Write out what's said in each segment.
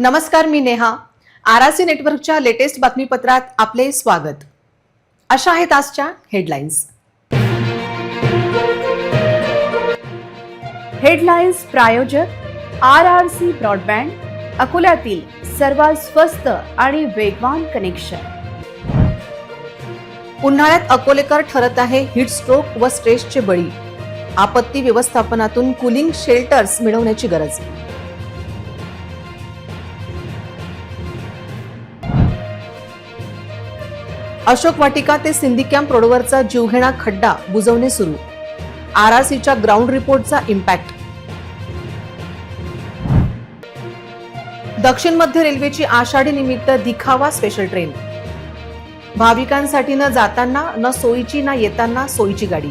नमस्कार मी नेहा. आरआरसी नेटवर्कच्या लेटेस्ट बातमीपत्रात आपले स्वागत. अशा आहेत आजच्या हेडलाईन्स. हेडलाईन्स प्रायोजक आर आर सी ब्रॉडबँड अकोल्यातील सर्वात स्वस्त आणि वेगवान कनेक्शन. उन्हाळ्यात अकोलेकर ठरत आहे हीट स्ट्रोक व स्ट्रेसचे बळी. आपत्ती व्यवस्थापनातून कुलिंग शेल्टर्स मिळवण्याची गरज. अशोक वाटिका ते सिंधी कॅम्प रोडवरचा जीवघेणा खड्डा बुजवणे सुरू. आर सीच्या ग्राउंड रिपोर्टचा इम्पॅक्ट दक्षिण मध्य रेल्वेची आषाढी निमित्त दिखावा स्पेशल ट्रेन भाविकांसाठी न जाताना न सोयीची ना येताना सोयीची गाडी.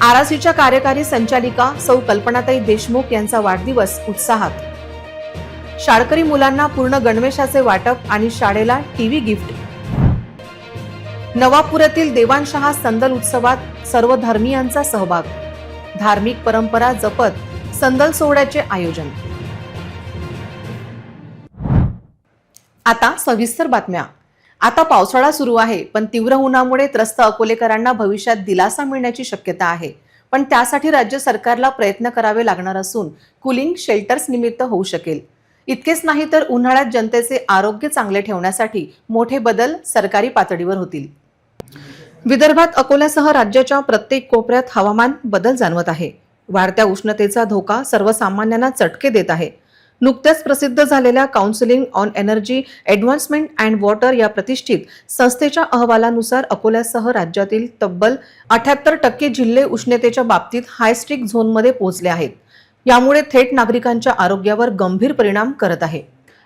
आरआरसीच्या कार्यकारी संचालिका सौ कल्पनाताई देशमुख यांचा वाढदिवस उत्साहात. शाळकरी मुलांना पूर्ण गणवेशाचे वाटप आणि शाळेला टीव्ही गिफ्ट. नवापुरातील देवांशहा संदल उत्सवात सर्व धर्मियांचा सहभाग. धार्मिक परंपरा जपत संदल सोहळ्याचे आयोजन. आता सविस्तर बातम्या. आता पावसाळा सुरू आहे पण तीव्र उन्हामुळे त्रस्त अकोलेकरांना भविष्यात दिलासा मिळण्याची शक्यता आहे. पण त्यासाठी राज्य सरकारला प्रयत्न करावे लागणार असून कुलिंग शेल्टर्स निमित्त होऊ शकेल. इतकेच नाही तर उन्हाळ्यात जनतेचे आरोग्य चांगले ठेवण्यासाठी मोठे बदल सरकारी पातळीवर होतील. विदर्भात अकोल्यासह राज्याच्या प्रत्येक कोपऱ्यात हवामान बदल जाणवत आहे. वाढत्या उष्णतेचा धोका सर्वसामान्यांना चटके देत आहे. नुकत्याच प्रसिद्ध झालेल्या counselling on energy advancement and water या प्रतिष्ठित संस्थेच्या अहवालानुसार अकोल्यासह राज्यातील तब्बल अठ्याहत्तर टक्के जिल्हे उष्णतेच्या बाबतीत हायस्ट्रिक झोनमध्ये पोहोचले आहेत. यामुळे थेट नागरिकांच्या आरोग्यावर गंभीर परिणाम करत आहे.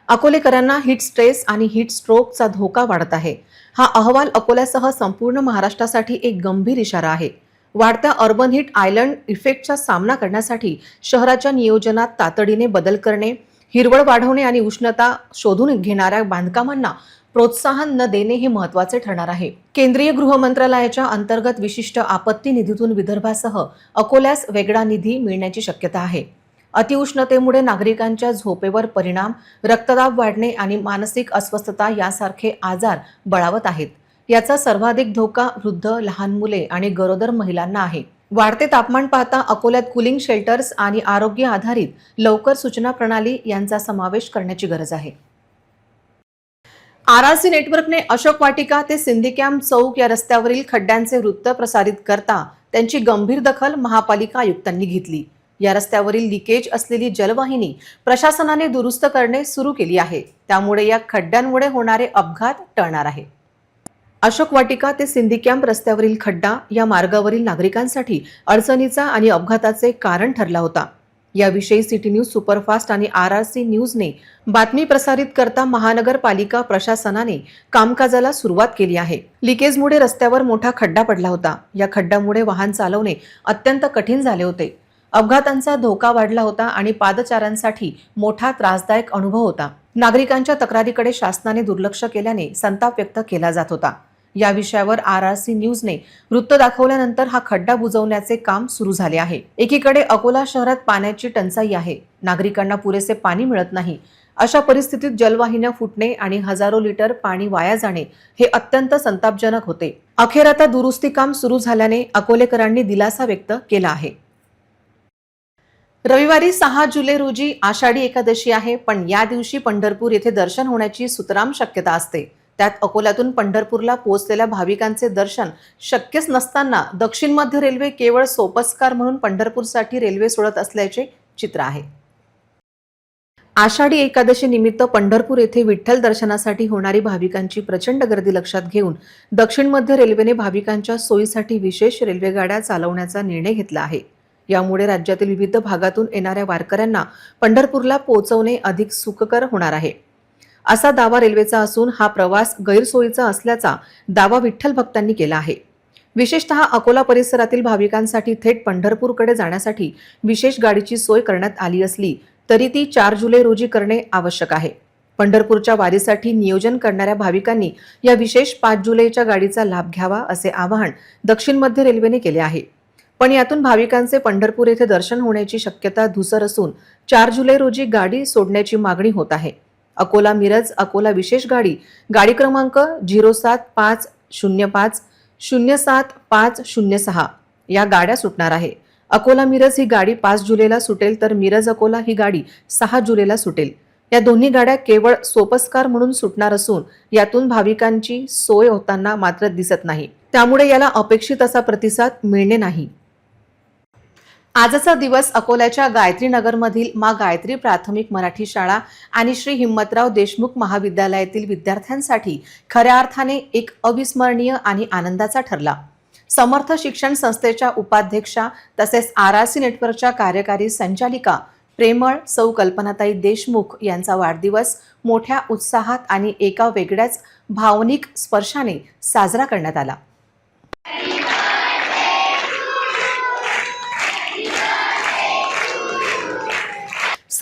अकोलेकरांना हिट स्ट्रेस आणि हिट स्ट्रोकचा धोका वाढत आहे. हा अहवाल अकोल्यासह संपूर्ण महाराष्ट्रासाठी एक गंभीर इशारा आहे. वाढत्या अर्बन हिट आयलंड इफेक्टचा सामना करण्यासाठी शहराच्या नियोजनात तातडीने बदल करणे हिरवळ वाढवणे आणि उष्णता शोधून घेणाऱ्या बांधकामांना प्रोत्साहन न देणे हे महत्त्वाचे ठरणार आहे. केंद्रीय गृह मंत्रालयाच्या अंतर्गत विशिष्ट आपत्ती निधीतून विदर्भासह अकोल्यास वेगळा निधी मिळण्याची शक्यता आहे. अतिउष्णतेमुळे नागरिकांच्या झोपेवर परिणाम रक्तदाब वाढणे आणि मानसिक अस्वस्थता यासारखे आजार बळावत आहेत. याचा सर्वाधिक धोका वृद्ध लहान मुले आणि गरोदर महिलांना आहे. वाढते तापमान पाहता अकोल्यात कुलिंग शेल्टर्स आणि आरोग्य आधारित लवकर सूचना प्रणाली यांचा समावेश करण्याची गरज आहे. आरआरसी नेटवर्कने अशोक वाटिका ते सिंधी कॅम्प चौक या रस्त्यावरील खड्ड्यांचे वृत्त प्रसारित करता त्यांची गंभीर दखल महापालिका आयुक्तांनी घेतली. या रस्त्यावरील लिकेज असलेली जलवाहिनी प्रशासनाने दुरुस्त करणे सुरू केली आहे. त्यामुळे या खड्ड्यांमुळे होणारे अपघात टळणार आहे. अशोक वाटिका ते सिंधी कॅम्प रस्त्यावरील खड्डा या मार्गावरील नागरिकांसाठी अडचणीचा आणि अपघाताचे कारण ठरला होता. याविषयी सिटी न्यूज सुपरफास्ट आणि आर आर सी न्यूजने बातमी प्रसारित करता महानगरपालिका प्रशासनाने कामकाजाला सुरुवात केली आहे. लिकेजमुळे रस्त्यावर मोठा खड्डा पडला होता. या खड्ड्यामुळे वाहन चालवणे अत्यंत कठीण झाले होते. अपघातांचा धोका वाढला होता आणि पादचाऱ्यांसाठी मोठा त्रासदायक अनुभव होता. नागरिकांच्या तक्रारीकडे शासनाने दुर्लक्ष केल्याने संताप व्यक्त केला जात होता. या विषयावर आर आर सी न्यूजने वृत्त दाखवल्यानंतर हा खड्डा बुजवण्याचे काम सुरू झाले आहे. एकीकडे अकोला शहरात पाण्याची टंचाई आहे. नागरिकांना पुरेसे पाणी मिळत नाही. अशा परिस्थितीत जलवाहिन्या फुटणे आणि हजारो लिटर पाणी वाया जाणे हे अत्यंत संतापजनक होते. अखेर आता दुरुस्ती काम सुरू झाल्याने अकोलेकरांनी दिलासा व्यक्त केला आहे. रविवारी सहा जुलै रोजी आषाढी एकादशी आहे पण या दिवशी पंढरपूर येथे दर्शन होण्याची सुतराम शक्यता असते. त्यात अकोल्यातून पंढरपूरला पोहोचलेल्या भाविकांचे दर्शन शक्यच नसताना दक्षिण मध्य रेल्वे केवळ सोपस्कार म्हणून पंढरपूरसाठी रेल्वे सोडत असल्याचे चित्र आहे. आषाढी एकादशी निमित्त पंढरपूर येथे विठ्ठल दर्शनासाठी होणारी भाविकांची प्रचंड गर्दी लक्षात घेऊन दक्षिण मध्य रेल्वेने भाविकांच्या सोयीसाठी विशेष रेल्वेगाड्या चालवण्याचा निर्णय घेतला आहे. यामुळे राज्यातील विविध भागातून येणाऱ्या वारकऱ्यांना पंढरपूरला पोहोचवणे अधिक सुखकर होणार आहे. असा दावा रेल्वेचा असून हा प्रवास गैरसोयीचा असल्याचा दावा विठ्ठल भक्तांनी केला आहे. विशेषतः अकोला परिसरातील भाविकांसाठी थेट पंढरपूरकडे जाण्यासाठी विशेष गाडीची सोय करण्यात आली असली तरी ती चार जुलै रोजी करणे आवश्यक आहे. पंढरपूरच्या वारीसाठी नियोजन करणाऱ्या भाविकांनी या विशेष पाच जुलैच्या गाडीचा लाभ घ्यावा असे आवाहन दक्षिण मध्य रेल्वेने केले आहे. पण यातून भाविकांचे पंढरपूर येथे दर्शन होण्याची शक्यता धुसर असून चार जुलै रोजी गाडी सोडण्याची मागणी होत आहे. अकोला मिरज अकोला विशेष गाडी. गाडी क्रमांक झिरो सात पाच शून्य पाच शून्य सात पाच शून्य सहा. या गाड्या सुटणार आहे. अकोला मिरज ही गाडी पाच जुलैला सुटेल तर मिरज अकोला ही गाडी सहा जुलैला सुटेल. या दोन्ही गाड्या केवळ सोपस्कार म्हणून सुटणार असून यातून भाविकांची सोय होताना मात्र दिसत नाही. त्यामुळे याला अपेक्षित असा प्रतिसाद मिळणे नाही. आजचा दिवस अकोल्याच्या गायत्री नगरमधील मा गायत्री प्राथमिक मराठी शाळा आणि श्री हिम्मतराव देशमुख महाविद्यालयातील विद्यार्थ्यांसाठी खऱ्या अर्थाने एक अविस्मरणीय आणि आनंदाचा ठरला. समर्थ शिक्षण संस्थेच्या उपाध्यक्षा तसेच आर आर सी नेटवर्कच्या कार्यकारी संचालिका प्रेमळ सौ कल्पनाताई देशमुख यांचा वाढदिवस मोठ्या उत्साहात आणि एका वेगळ्याच भावनिक स्पर्शाने साजरा करण्यात आला.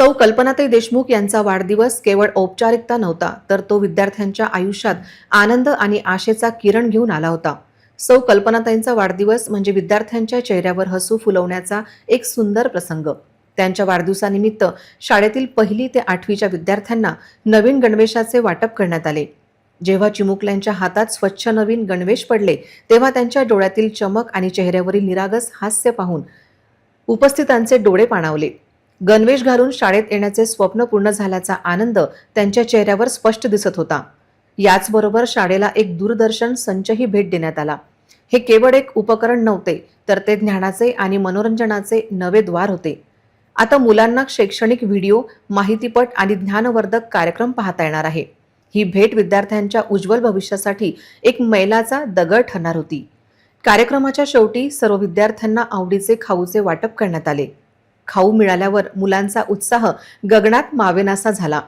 सौ कल्पनाताई देशमुख यांचा वाढदिवस केवळ औपचारिकता नव्हता तर तो विद्यार्थ्यांच्या आयुष्यात आनंद आणि आशेचा किरण घेऊन आला होता. सौ कल्पनाताईंचा वाढदिवस म्हणजे विद्यार्थ्यांच्या चेहऱ्यावर हसू फुलवण्याचा एक सुंदर प्रसंग. त्यांच्या वाढदिवसानिमित्त शाळेतील पहिली ते आठवीच्या विद्यार्थ्यांना नवीन गणवेशाचे वाटप करण्यात आले. जेव्हा चिमुकल्यांच्या हातात स्वच्छ नवीन गणवेश पडले तेव्हा त्यांच्या डोळ्यातील चमक आणि चेहऱ्यावरील निरागस हास्य पाहून उपस्थितांचे डोळे पाणावले. गणवेश घालून शाळेत येण्याचे स्वप्न पूर्ण झाल्याचा आनंद त्यांच्या चेहऱ्यावर स्पष्ट दिसत होता. याचबरोबर शाळेला एक दूरदर्शन संचही भेट देण्यात आला. हे केवळ एक उपकरण नव्हते तर ते ज्ञानाचे आणि मनोरंजनाचे नवे द्वार होते. आता मुलांना शैक्षणिक व्हिडिओ माहितीपट आणि ज्ञानवर्धक कार्यक्रम पाहता येणार आहे. ही भेट विद्यार्थ्यांच्या उज्ज्वल भविष्यासाठी एक मैलाचा दगड ठरणार होती. कार्यक्रमाच्या शेवटी सर्व विद्यार्थ्यांना आवडीचे खाऊचे वाटप करण्यात आले. खाऊ मिळाल्यावर मुलांचा उत्साह गगनात मावेनासा झाला.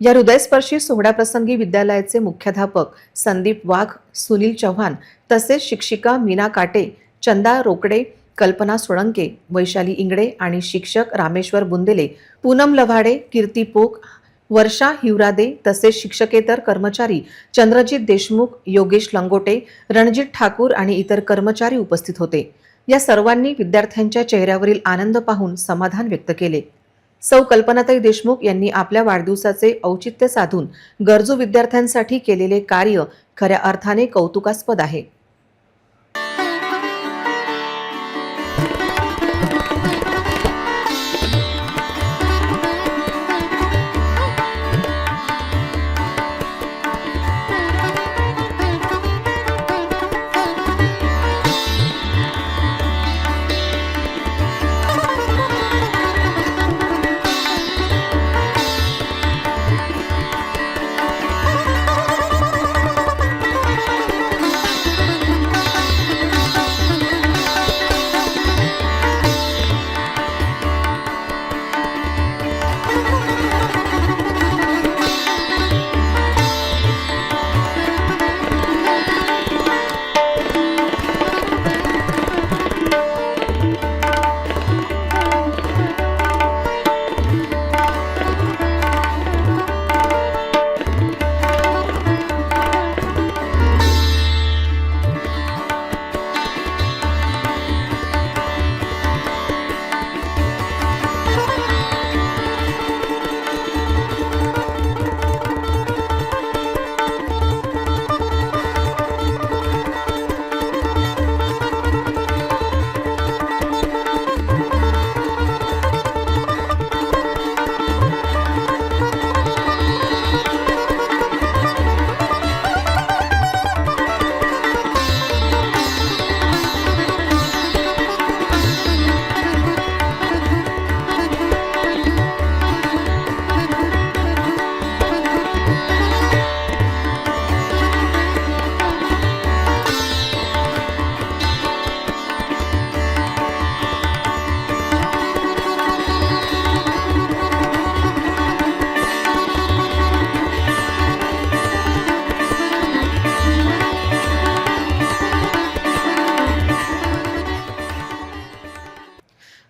या हृदयस्पर्शी सोहळ्याप्रसंगी विद्यालयाचे मुख्याध्यापक संदीप वाघ सुनील चव्हाण तसेच शिक्षिका मीना काटे चंदा रोकडे कल्पना सोळंके वैशाली इंगडे आणि शिक्षक रामेश्वर बुंदेले पूनम लव्हाडे कीर्ती पोक वर्षा हिवरादे तसेच शिक्षकेतर कर्मचारी चंद्रजित देशमुख योगेश लंगोटे रणजित ठाकूर आणि इतर कर्मचारी उपस्थित होते. या सर्वांनी विद्यार्थ्यांच्या चेहऱ्यावरील आनंद पाहून समाधान व्यक्त केले. सौ कल्पनाताई देशमुख यांनी आपल्या वाढदिवसाचे औचित्य साधून गरजू विद्यार्थ्यांसाठी केलेले कार्य खऱ्या अर्थाने कौतुकास्पद आहे.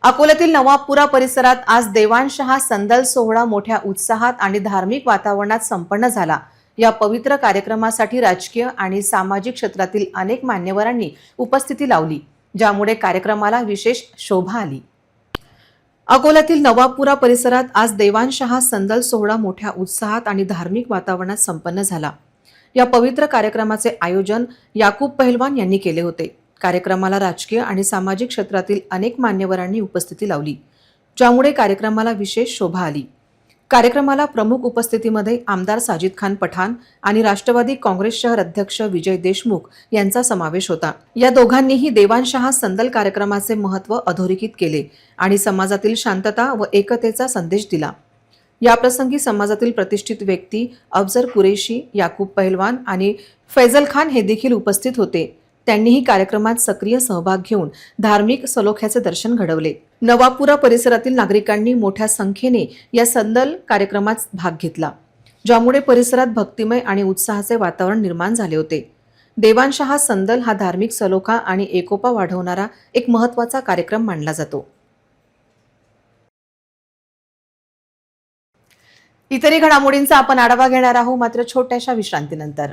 अकोल्यातील नवाबपुरा परिसरात आज देवानशहा संदल सोहळा मोठ्या उत्साहात आणि धार्मिक वातावरणात संपन्न झाला. या पवित्र कार्यक्रमासाठी राजकीय आणि सामाजिक क्षेत्रातील अनेक मान्यवरांनी उपस्थिती लावली ज्यामुळे कार्यक्रमाला विशेष शोभा आली. अकोल्यातील नवाबपुरा परिसरात आज देवांशहा संदल सोहळा मोठ्या उत्साहात आणि धार्मिक वातावरणात संपन्न झाला. या पवित्र कार्यक्रमाचे आयोजन याकूब पहिलवान यांनी केले होते. कार्यक्रमाला राजकीय आणि सामाजिक क्षेत्रातील अनेक मान्यवरांनी उपस्थिती लावली ज्यामुळे कार्यक्रमाला विशेष शोभा आली. कार्यक्रमाला प्रमुख उपस्थितीमध्ये आमदार साजिद खान पठाण आणि राष्ट्रवादी काँग्रेस शहर अध्यक्ष विजय देशमुख यांचा समावेश होता. या दोघांनीही देवानशहा संदल कार्यक्रमाचे महत्त्व अधोरेखित केले आणि समाजातील शांतता व एकतेचा संदेश दिला. याप्रसंगी समाजातील प्रतिष्ठित व्यक्ती अफजर कुरेशी याकूब पहिलवान आणि फैजल खान हे देखील उपस्थित होते. त्यांनीही कार्यक्रमात सक्रिय सहभाग घेऊन धार्मिक सलोख्याचे दर्शन घडवले. नवापुरा परिसरातील नागरिकांनी मोठ्या संख्येने या संदल कार्यक्रमात भाग घेतला ज्यामुळे परिसरात भक्तिमय आणि उत्साहाचे वातावरण निर्माण झाले होते. देवांशहा संदल हा धार्मिक सलोखा आणि एकोपा वाढवणारा एक महत्त्वाचा कार्यक्रम मानला जातो. इतरही घडामोडींचा आपण आढावा घेणार आहोत मात्र छोट्याशा विश्रांतीनंतर.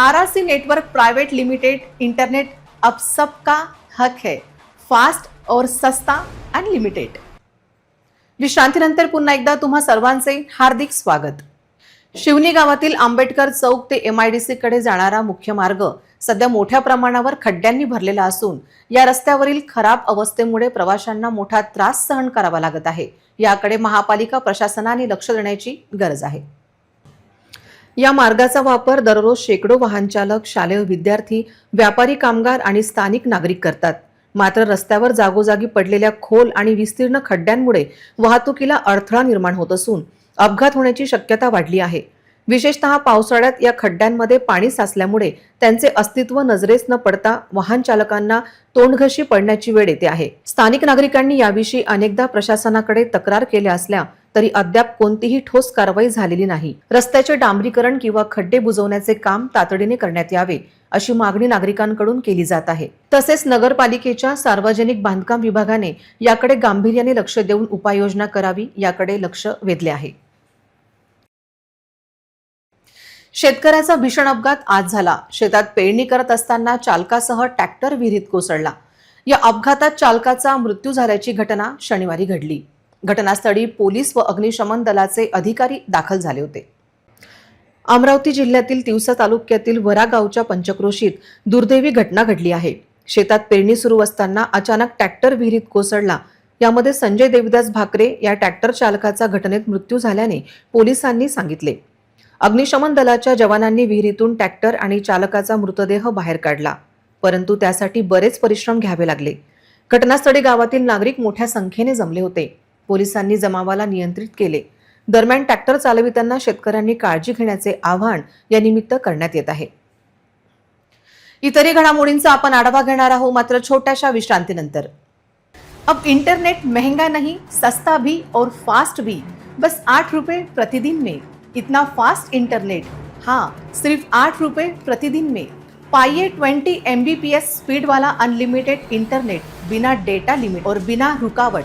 R R C network private limited internet अब सबका हक है फास्ट और सस्ता अनलिमिटेड विश्रांतीनंतर पुन्हा एकदा तुम्हा सर्वांचे हार्दिक स्वागत. शिवनी गावातील आंबेडकर चौक ते एम आय डी सी कडे जाणारा मुख्य मार्ग सध्या मोठ्या प्रमाणावर खड्ड्यांनी भरलेला असून या रस्त्यावरील खराब अवस्थेमुळे प्रवाशांना मोठा त्रास सहन करावा लागत आहे. याकडे महापालिका प्रशासनाने लक्ष देण्याची गरज आहे. या मार्गाचा वापर दररोज शेकडो वाहनचालक शालेय विद्यार्थी व्यापारी कामगार आणि स्थानिक नागरिक करतात. मात्र रस्त्यावर जागोजागी पडलेल्या खोल आणि विस्तीर्ण खड्ड्यांमुळे वाहतुकीला अडथळा निर्माण होत असून अपघात होण्याची शक्यता वाढली आहे. विशेषतः पावसाळ्यात या खड्ड्यांमध्ये पाणी साचल्यामुळे त्यांचे अस्तित्व नजरेस न पडता वाहन चालकांना तोंडघशी पडण्याची वेळ येते आहे. स्थानिक नागरिकांनी याविषयी अनेकदा प्रशासनाकडे तक्रार केल्या असल्या तरी अद्याप कोणतीही ठोस कारवाई झालेली नाही. रस्त्याचे डांबरीकरण किंवा खड्डे बुजवण्याचे काम तातडीने करण्यात यावे अशी मागणी नागरिकांकडून केली जात आहे. तसेच नगरपालिकेच्या सार्वजनिक बांधकाम विभागाने याकडे गांभीर्याने लक्ष देऊन उपाययोजना करावी याकडे लक्ष वेधले आहे. शेतकऱ्याचा भीषण अपघात आज झाला. शेतात पेरणी करत असताना चालकासह ट्रॅक्टर विहिरीत कोसळला. या अपघातात चालकाचा मृत्यू झाल्याची घटना शनिवारी घडली. घटनास्थळी पोलीस व अग्निशमन दलाचे अधिकारी दाखल झाले होते. अमरावती जिल्ह्यातील तिवसा तालुक्यातील वरा गावच्या पंचक्रोशीत दुर्दैवी घटना घडली आहे. शेतात पेरणी सुरू असताना अचानक ट्रॅक्टर विहिरीत कोसळला. यामध्ये संजय देवदास भाकरे या ट्रॅक्टर चालकाचा घटनेत मृत्यू झाल्याने पोलिसांनी सांगितले. अग्निशमन दलाच्या जवानांनी विहिरीतून ट्रॅक्टर आणि चालकाचा मृतदेह बाहेर काढला. परंतु त्यासाठी बरेच परिश्रम घ्यावे लागले. घटनास्थळी गावातील नागरिक मोठ्या संख्येने जमले होते. पोलिसांनी जमावाला नियंत्रित केले. दरम्यान ट्रॅक्टर चालविताना शेतकऱ्यांनी काळजी घेण्याचे आवाहन या निमित्त करण्यात येत आहे. इतरही घडामोडींचा आपण आढावा घेणार आहोत मात्र छोट्याशा विश्रांतीनंतर. अब इंटरनेट महंगा नहीं सस्ता भी और फास्ट भी. बस आठ रुपये प्रतिदिन में. इतना फास्ट इंटरनेट हाँ सिर्फ आठ रुपये प्रतिदिन में. पाइए twenty M B P S speed वाला अनलिमिटेड इंटरनेट बिना डेटा लिमिट और बिना रुकावट.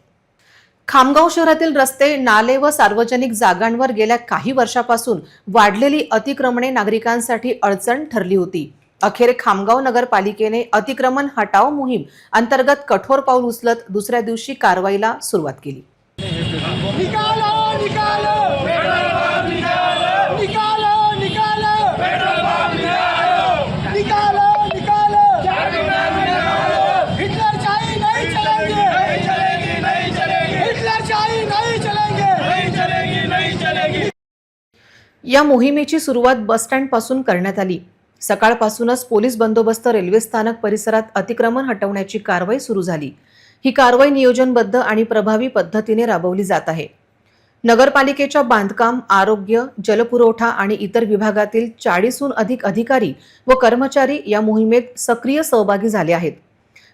खामगाव शहरातील रस्ते नाले व सार्वजनिक जागांवर गेल्या काही वर्षापासून वाढलेली अतिक्रमणे नागरिकांसाठी अडचण ठरली होती. अखेर खामगाव नगरपालिकेने अतिक्रमण हटाव मोहीम अंतर्गत कठोर पाऊल उचलत दुसऱ्या दिवशी कारवाईला सुरुवात केली. निकालो निकालो! निकालो निकालो! निकालो या मोहिमेची सुरुवात बसस्टँडपासून करण्यात आली. सकाळपासूनच पोलीस बंदोबस्त रेल्वे स्थानक परिसरात अतिक्रमण हटवण्याची कारवाई सुरू झाली. ही कारवाई नियोजनबद्ध आणि प्रभावी पद्धतीने राबवली जात आहे. नगरपालिकेच्या बांधकाम आरोग्य जलपुरवठा आणि इतर विभागातील चाळीसहून अधिक अधिकारी व कर्मचारी या मोहिमेत सक्रिय सहभागी झाले आहेत.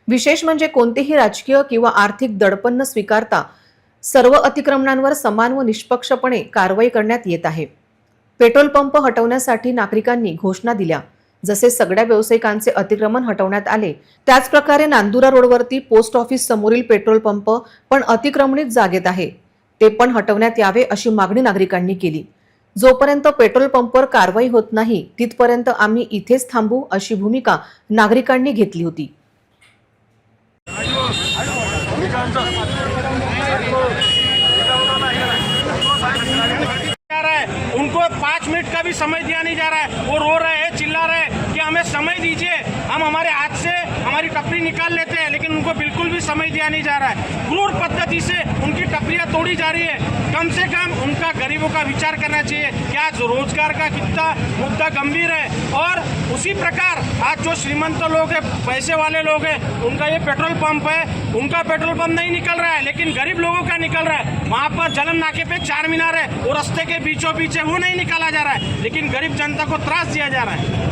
विशेष म्हणजे कोणतेही राजकीय किंवा आर्थिक दडपण न स्वीकारता सर्व अतिक्रमणांवर समान व निष्पक्षपणे कारवाई करण्यात येत आहे. पेट्रोल पंप हटवण्यासाठी नागरिकांनी घोषणा दिल्या. जसे सगळ्या व्यावसायिकांचे अतिक्रमण हटवण्यात आले त्याचप्रकारे नांदुरा रोडवरती पोस्ट ऑफिस समोरील पेट्रोल पंप पण अतिक्रमणित जागेत आहे. ते पण हटवण्यात यावे अशी मागणी नागरिकांनी केली. जोपर्यंत पेट्रोल पंपवर कारवाई होत नाही तिथपर्यंत आम्ही इथेच थांबू अशी भूमिका नागरिकांनी घेतली होती जा रहा है उनको पाँच मिनट का भी समय दिया नहीं जा रहा है। वो रो रहे हैं चिल्ला रहे हैं कि हमें समय दीजिए। हम हमारे हाथ से हमारी टपरी निकाल लेते हैं, लेकिन उनको बिल्कुल भी समय दिया नहीं जा रहा है। क्रूर पद्धति से उनकी टपरियाँ तोड़ी जा रही है। कम से कम उनका गरीबों का विचार करना चाहिए, कि आज रोज़गार का कितना मुद्दा गंभीर है। और उसी प्रकार आज जो श्रीमंत लोग हैं, पैसे वाले लोग हैं, उनका ये पेट्रोल पंप है, उनका पेट्रोल पंप नहीं निकल रहा है, लेकिन गरीब लोगों का निकल रहा है। वहाँ पर जलन नाके पे चार मीनार है, वो रास्ते के बीचों बीच है, वो नहीं निकाला जा रहा है, लेकिन गरीब जनता को त्रास दिया जा रहा है।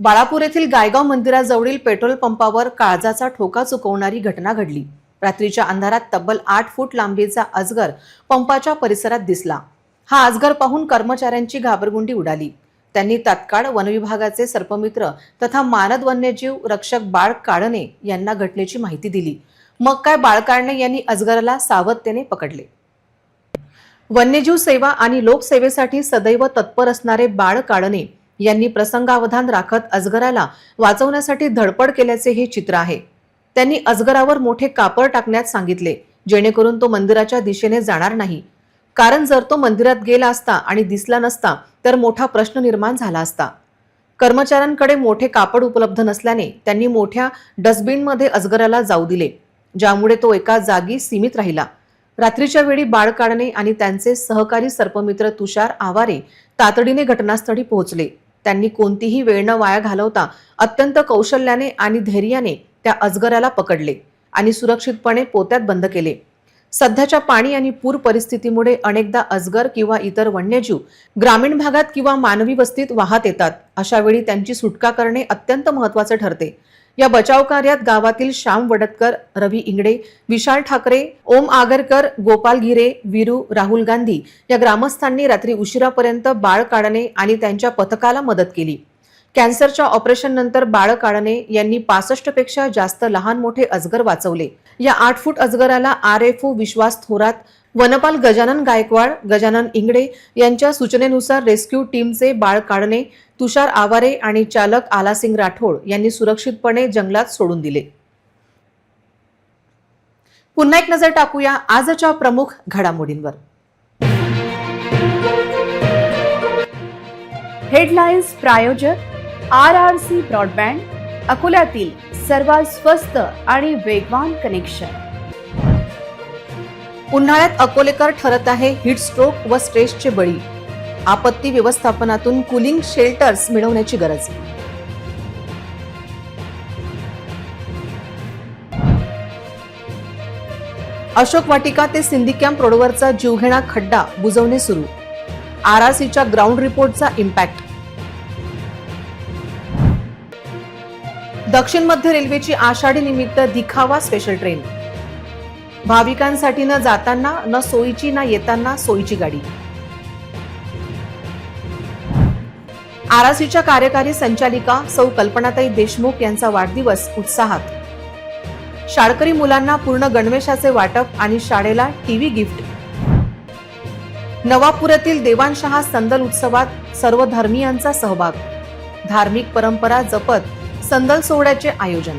बाळापूर येथील गायगाव मंदिराजवळील पेट्रोल पंपावर काळजाचा ठोका चुकवणारी घटना घडली. रात्रीच्या अंधारात तब्बल आठ फूट लांबीचा अजगर पंपाच्या परिसरात दिसला. हा अजगर पाहून कर्मचाऱ्यांची घाबरगुंडी उडाली. त्यांनी तत्काळ वनविभागाचे सर्पमित्र तथा मानद वन्यजीव रक्षक बाळ काळणे यांना घटनेची माहिती दिली. मग काय बाळ काळणे यांनी अजगराला सावधतेने पकडले. वन्यजीव सेवा आणि लोकसेवेसाठी सदैव तत्पर असणारे बाळ काळणे यांनी प्रसंगावधान राखत अजगराला वाचवण्यासाठी धडपड केल्याचे हे चित्र आहे. त्यांनी अजगरावर मोठे कापड टाकण्यात सांगितले जेणेकरून तो मंदिराच्या दिशेने जाणार नाही. कारण जर तो मंदिरात गेला असता आणि दिसला नसता तर मोठा प्रश्न निर्माण झाला असता. कर्मचाऱ्यांकडे मोठे कापड उपलब्ध नसल्याने त्यांनी मोठ्या डस्टबिनमध्ये अजगराला जाऊ दिले ज्यामुळे तो एका जागी सीमित राहिला. रात्रीच्या वेळी बाळ काढणे आणि त्यांचे सहकारी सर्पमित्र तुषार आवारे तातडीने घटनास्थळी पोहोचले. त्यांनी कोणतीही वेळ न वाया घालवता अत्यंत कौशल्याने आणि धैर्याने त्या अजगराला पकडले आणि सुरक्षितपणे पोत्यात बंद केले. सध्याच्या पाणी आणि पूर परिस्थितीमुळे अनेकदा अजगर किंवा इतर वन्यजीव ग्रामीण भागात किंवा मानवी वस्तीत वाहत येतात अशा वेळी त्यांची सुटका करणे अत्यंत महत्त्वाचे ठरते. या बचाव कार्यात गावातील श्याम वडतकर रवी इंगडे विशाल ठाकरे ओम आगरकर गोपाल गिरे वीरू राहुल गांधी या ग्रामस्थांनी रात्री उशिरापर्यंत बाळ काढणे आणि त्यांच्या पथकाला मदत केली. कॅन्सरच्या ऑपरेशन नंतर बाळ काढणे यांनी पासष्टपेक्षा जास्त लहान मोठे अजगर वाचवले. या आठ फूट अजगराला R F O Vishwas Thorat वनपाल गजानन गायकवाड गजानन इंगडे यांच्या सूचनेनुसार रेस्क्यू टीमचे बाळ काढणे तुषार आवारे आणि चालक आलासिंग राठोड यांनी सुरक्षितपणे जंगलात सोडून दिले. पुन्हा एक नजर टाकूया आजच्या प्रमुख घडामोडींवर. हेडलाईन्स प्रायोजक आर आर सी ब्रॉडबँड अकोल्यातील सर्वात स्वस्त आणि वेगवान कनेक्शन. उन्हाळ्यात अकोलेकर ठरत आहे हिट स्ट्रोक व स्ट्रेसचे बळी. आपत्ती व्यवस्थापनातून कुलिंग शेल्टर्स मिळवण्याची गरज. अशोक वाटिका ते सिंधी कॅम्प रोडवरचा जीवघेणा खड्डा बुजवणे सुरू. आर आर सीच्या ग्राउंड रिपोर्टचा इम्पॅक्ट दक्षिण मध्य रेल्वेची आषाढी निमित्त दिखावा स्पेशल ट्रेन भाविकांसाठी न जाताना न सोयीची ना येताना सोयीची गाडी. आरासीच्या कार्यकारी संचालिका सौ कल्पनाताई देशमुख यांचा वाढदिवस उत्साहात. शाळकरी मुलांना पूर्ण गणवेशाचे वाटप आणि शाळेला टीव्ही गिफ्ट. नवापुरातील देवानशहा संदल उत्सवात सर्व धर्मियांचा सहभाग. धार्मिक परंपरा जपत संदल सोहळ्याचे आयोजन.